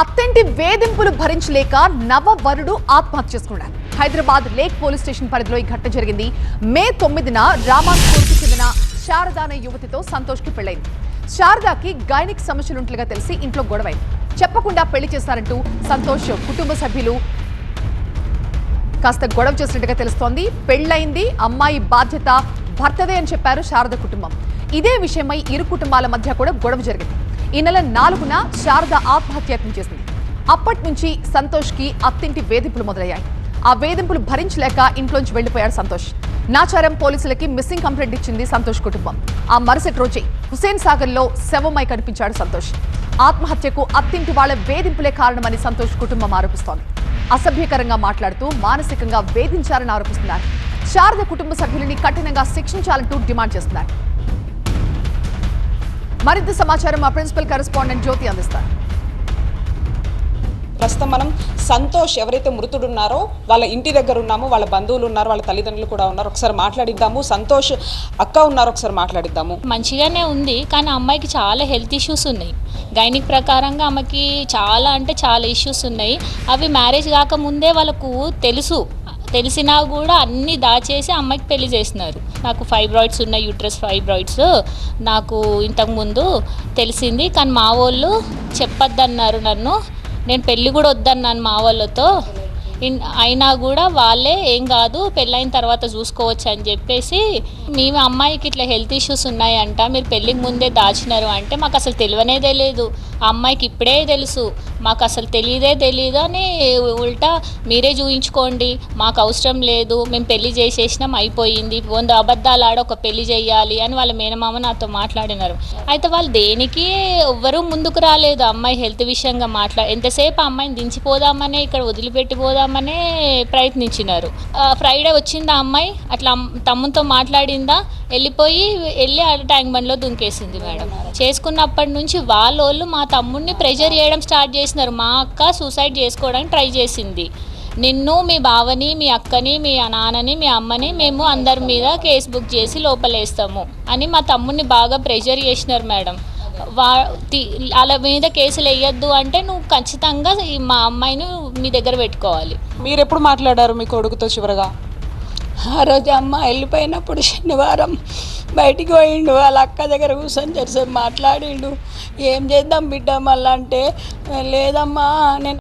అత్తంటి వేధింపులు భరించలేక నవవరుడు ఆత్మహత్య చేసుకున్నాడు. హైదరాబాద్ లేక్ పోలీస్ స్టేషన్ పరిధిలో ఈ ఘటన జరిగింది. మే తొమ్మిదిన రామాస్పూర్కి చెందిన శారద అనే యువతితో సంతోష్కి పెళ్ళైంది శారదాకి గైనిక్ సమస్యలుంట్లుగా తెలిసి ఇంట్లో గొడవైంది. చెప్పకుండా పెళ్ళి చేశారంటూ సంతోష్ కుటుంబ సభ్యులు కాస్త గొడవ చేసినట్టుగా తెలుస్తోంది. పెళ్ళైంది అమ్మాయి బాధ్యత భర్తదే అని చెప్పారు శారద కుటుంబం. ఇదే విషయమై ఇరు కుటుంబాల మధ్య కూడా గొడవ జరిగింది. ఈ నెల నాలుగున శారద ఆత్మహత్యత్నం చేసింది. అప్పటి నుంచి సంతోష్కి అత్తింటి వేధింపులు మొదలయ్యాయి. ఆ వేధింపులు భరించలేక ఇంట్లోంచి వెళ్ళిపోయాడు సంతోష్. నాచారం పోలీసులకి మిస్సింగ్ కంప్లైంట్ ఇచ్చింది సంతోష్ కుటుంబం. ఆ మరుసటి రోజే హుసేన్ సాగర్లో శవమై కనిపించాడు సంతోష్. ఆత్మహత్యకు అత్తింటి వాళ్ళ వేధింపులే కారణమని సంతోష్ కుటుంబం ఆరోపిస్తోంది. అసభ్యకరంగా మాట్లాడుతూ మానసికంగా వేధించారని ఆరోపిస్తున్నారు. శారద కుటుంబ సభ్యులని కఠినంగా శిక్షించాలంటూ డిమాండ్ చేస్తున్నారు. మరింత సమాచారం మా ప్రిన్సిపల్ కరెస్పాండెంట్ జ్యోతి అందిస్తారు. ప్రస్తుతం మనం సంతోష్ ఎవరైతే మృతుడు ఉన్నారో వాళ్ళ ఇంటి దగ్గర ఉన్నామో వాళ్ళ బంధువులు ఉన్నారు వాళ్ళ తల్లిదండ్రులు కూడా ఉన్నారు. ఒకసారి మాట్లాడిద్దాము. సంతోష్ అక్క ఉన్నారు ఒకసారి మాట్లాడిద్దాము. మంచిగానే ఉంది కానీ అమ్మాయికి చాలా హెల్త్ ఇష్యూస్ ఉన్నాయి. గైనిక్ ప్రకారంగా ఆమెకి చాలా అంటే చాలా ఇష్యూస్ ఉన్నాయి. అవి మ్యారేజ్ కాకముందే వాళ్ళకు తెలుసు. తెలిసినా కూడా అన్నీ దాచేసి అమ్మాయికి పెళ్ళి చేసినారు నాకు ఫైబ్రాయిడ్స్ ఉన్నాయి యూట్రస్ ఫైబ్రాయిడ్స్. నాకు ఇంతకుముందు తెలిసింది కానీ మా వాళ్ళు చెప్పొద్దన్నారు నన్ను. నేను పెళ్ళి కూడా వద్దన్నాను మా వాళ్ళతో. అయినా కూడా వాళ్ళే ఏం కాదు పెళ్ళైన తర్వాత చూసుకోవచ్చు అని చెప్పేసి మేము అమ్మాయికి ఇట్లా హెల్త్ ఇష్యూస్ ఉన్నాయంట మీరు పెళ్ళికి ముందే దాచినారు అంటే మాకు అసలు తెలియనే తెలియదు ఆ అమ్మాయికి ఇప్పుడే తెలుసు మాకు అసలు తెలియదే తెలియదు అని ఉల్టా మీరే చూయించుకోండి మాకు అవసరం లేదు మేము పెళ్ళి చేసేసినాం అయిపోయింది వంద అబద్ధాలు ఆడ ఒక పెళ్ళి చేయాలి అని వాళ్ళ మేనమామ నాతో మాట్లాడినారు. అయితే వాళ్ళు దేనికి ఎవ్వరూ ముందుకు రాలేదు అమ్మాయి హెల్త్ విషయంగా మాట్లా ఎంతసేపు ఆ అమ్మాయిని దించిపోదామనే ఇక్కడ వదిలిపెట్టి పోదామనే ప్రయత్నించినారు. ఫ్రైడే వచ్చిందా అమ్మాయి? అట్లా అమ్- తమ్ముతో మాట్లాడిందా? వెళ్ళిపోయి వెళ్ళి ఆ ట్యాంక్ బండ్లో దుంకేసింది మేడం. చేసుకున్నప్పటి నుంచి వాళ్ళోళ్ళు మా తమ్ముడిని ప్రెషర్ చేయడం స్టార్ట్ చేసినారు. మా అక్క సూసైడ్ చేసుకోవడానికి ట్రై చేసింది. నిన్ను మీ బావని మీ అక్కని మీ నాన్నని మీ అమ్మని మేము అందరి మీద కేసు బుక్ చేసి లోపలేస్తాము అని మా తమ్ముడిని బాగా ప్రెషర్ చేసినారు మేడం. వా తి- వాళ్ళ మీద కేసులు వేయొద్దు అంటే నువ్వు ఖచ్చితంగా ఈ మా అమ్మాయిని మీ దగ్గర పెట్టుకోవాలి. మీరు ఎప్పుడు మాట్లాడారు మీ కొడుకుతో చివరగా? ఆ రోజు అమ్మ వెళ్ళిపోయినప్పుడు శనివారం బయటికి పోయిండు వాళ్ళ అక్క దగ్గర కూర్చొని జరిసేపు మాట్లాడిండు. ఏం చేద్దాం బిడ్డ మళ్ళా అంటే లేదమ్మా నేను